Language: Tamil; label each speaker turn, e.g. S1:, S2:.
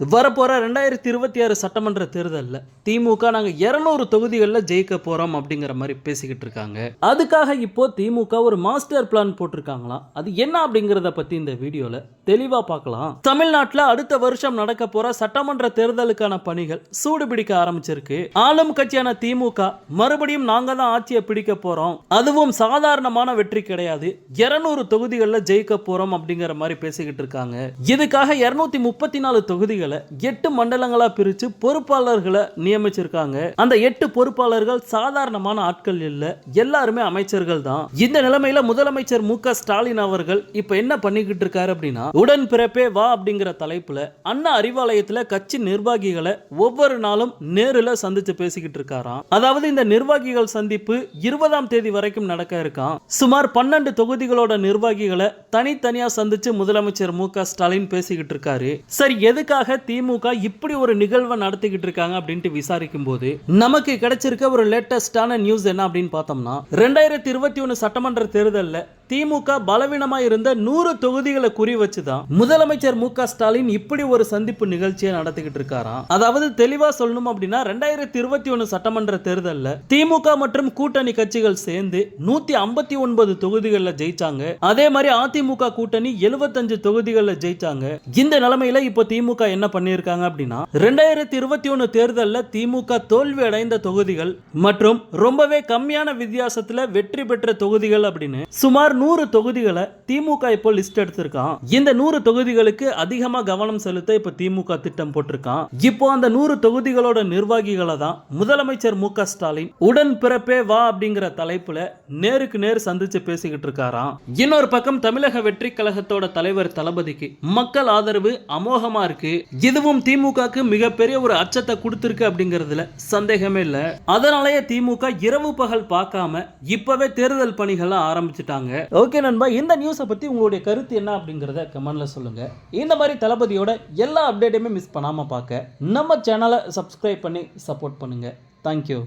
S1: வரப்போற ரெண்டாயிரத்தி இருபத்தி ஆறு சட்டமன்ற தேர்தலில் திமுக நாங்கள் இரநூறு தொகுதிகளில் ஜெயிக்க போகிறோம் அப்படிங்கிற மாதிரி பேசிக்கிட்டு இருக்காங்க. அதுக்காக இப்போ திமுக ஒரு மாஸ்டர் பிளான் போட்டிருக்காங்களாம் அது என்ன அப்படிங்கிறத பற்றி இந்த வீடியோவில் தெளிவா பார்க்கலாம். தமிழ்நாட்டில் அடுத்த வருஷம் நடக்க போற சட்டமன்ற தேர்தலுக்கான பணிகள் சூடு பிடிக்க ஆரம்பிச்சிருக்கு. ஆளும் கட்சியான திமுக மறுபடியும் நாங்க தான் ஆட்சியை பிடிக்க போறோம். அதுவும் சாதாரணமான வெற்றி கிடையாது. இரநூறு தொகுதிகளில் ஜெயிக்க போகிறோம் அப்படிங்கிற மாதிரி பேசிக்கிட்டு இருக்காங்க. இதுக்காக இருநூத்தி முப்பத்தி நாலு தொகுதிகள் எட்டு மண்டலங்களா பிரிச்சு பொறுப்பாளர்களை நியமிச்சிருக்காங்க. அந்த எட்டு பொறுப்பாளர்கள் சாதாரணமான ஆட்கள் இல்ல எல்லாருமே அமைச்சர்கள் தான். இந்த நிலைமையில முதலமைச்சர் மு ஸ்டாலின் அவர்கள் இப்ப என்ன பண்ணிக்கிட்டு இருக்காரு அப்படின்னா உடன் பிறப்பே வா அப்படிங்கிற தலைப்புல அண்ணா அறிவாலயத்துல கட்சி நிர்வாகிகளை ஒவ்வொரு நாளும் நேருல சந்திச்சு பேசிக்கிட்டு இருக்காராம். அதாவது இந்த நிர்வாகிகள் சந்திப்பு இருபதாம் தேதி வரைக்கும் நடக்க இருக்கான் சுமார் பன்னெண்டு தொகுதிகளோட நிர்வாகிகளை தனித்தனியா சந்திச்சு முதலமைச்சர் மு ஸ்டாலின் பேசிக்கிட்டு இருக்காரு. சரி எதுக்காக திமுக இப்படி ஒரு நிகழ்வை நடத்திக்கிட்டு இருக்காங்க அப்படின்ட்டு விசாரிக்கும் போது நமக்கு கிடைச்சிருக்க ஒரு லேட்டஸ்டான நியூஸ் என்ன அப்படின்னு பார்த்தோம்னா ரெண்டாயிரத்தி இருபத்தி ஒன்று சட்டமன்ற தேர்தலில் திமுக பலவீனமா இருந்த நூறு தொகுதிகளை குறி வச்சுதான் முதலமைச்சர் மு க ஸ்டாலின் இப்படி ஒரு சந்திப்பு நிகழ்ச்சியை நடத்திக்கிட்டு இருக்காராம். அதாவது தெளிவா சொல்லணும் அப்படின்னா ரெண்டாயிரத்தி இருபத்தி ஒன்று சட்டமன்ற தேர்தலில் திமுக மற்றும் கூட்டணி கட்சிகள் சேர்ந்து நூத்தி ஐம்பத்தி ஒன்பது தொகுதிகளில் ஜெயிச்சாங்க. அதே மாதிரி அதிமுக கூட்டணி எழுபத்தஞ்சு தொகுதிகளில் ஜெயிச்சாங்க. இந்த நிலைமையில இப்போ திமுக என்ன பண்ணியிருக்காங்க அப்படின்னா ரெண்டாயிரத்தி இருபத்தி ஒன்று தேர்தலில் திமுக தோல்வி அடைந்த தொகுதிகள் மற்றும் ரொம்பவே கம்மியான வித்தியாசத்துல வெற்றி பெற்ற தொகுதிகள் அப்படின்னு சுமார் நூறு தொகுதிகளை திமுக இப்போ லிஸ்ட் எடுத்திருக்கான். இந்த நூறு தொகுதிகளுக்கு அதிகமாக கவனம் செலுத்த இப்போ திமுக திட்டம் போட்டிருக்கான். இப்போ அந்த நூறு தொகுதிகளோட நிர்வாகிகளை தான் முதலமைச்சர் மு க ஸ்டாலின் உடன் பிறப்பே வா அப்படிங்கிற தலைப்புல நேருக்கு நேர் சந்திச்சு பேசிக்கிட்டு இருக்காராம். இன்னொரு பக்கம் தமிழக வெற்றி கழகத்தோட தலைவர் தளபதிக்கு மக்கள் ஆதரவு அமோகமா இருக்கு. இதுவும் திமுகக்கு மிகப்பெரிய ஒரு அச்சத்தை கொடுத்திருக்கு அப்படிங்கிறதுல சந்தேகமே இல்ல. அதனாலேயே திமுக இரவு பகல் பார்க்காம இப்பவே தேர்தல் பணிகளை ஆரம்பிச்சிட்டாங்க. ஓகே நண்பா இந்த நியூஸை பற்றி உங்களுடைய கருத்து என்ன அப்படிங்கிறத கமெண்டில் சொல்லுங்கள் இந்த மாதிரி தளபதியோட எல்லா அப்டேட்டையுமே மிஸ் பண்ணாமல் பார்க்க நம்ம சேனலை சப்ஸ்கிரைப் பண்ணி சப்போர்ட் பண்ணுங்கள் தேங்க்யூ